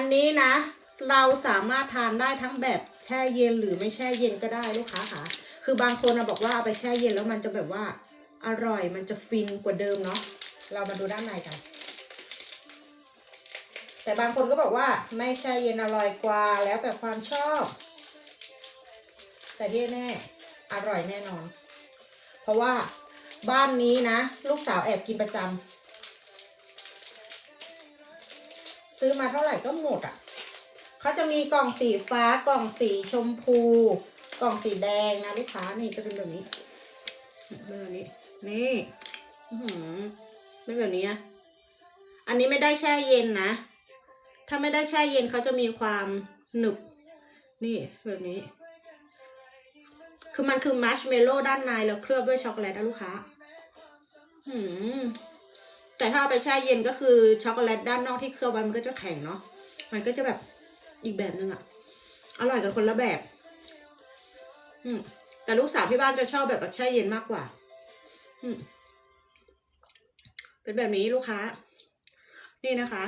นนี้นะ เราสามารถทานได้ทั้งแบบแช่เย็นหรือไม่แช่เย็นก็ได้ลูกค้าค่ะ คือบางคนนะบอกว่าเอาไปแช่เย็นแล้วมันจะแบบว่าอร่อยมันจะฟินกว่าเดิมเนาะ เรามาดูด้านในกัน แต่บางคนก็บอกว่าไม่แช่เย็นอร่อยกว่าแล้วแต่ความชอบ แต่ที่แน่อร่อยแน่นอน เพราะว่าบ้านนี้นะ ลูกสาวแอบกินประจำ ซื้อมาเท่าไหร่ก็หมดอะเขาจะมีกล่องสีฟ้ากล่องสีชมพู กล่องสีแดงนะลูกค้านี่จะเป็นแบบนี้เป็นแบบนี้นี่หือเป็นแบบนี้อะอันนี้ไม่ได้แช่เย็นนะ ถ้าไม่ได้แช่เย็นเขาจะมีความหนึบนี่แบบนี้ คือมันคือมัชเมลโล่ด้านในแล้วเคลือบด้วยช็อกโกแลตนะลูกค้า หืม แต่ถ้าไปแช่เย็นก็คือช็อกโกแลตด้านนอกที่เคลือบไว้มันก็จะแข็งเนาะ มันก็จะแบบอีกแบบนึงอะอร่อยกันคนละแบบ อืม แต่ลูกสาวที่บ้านจะชอบแบบแช่เย็นมากกว่า อืม เป็นแบบนี้ลูกค้า นี่นะคะ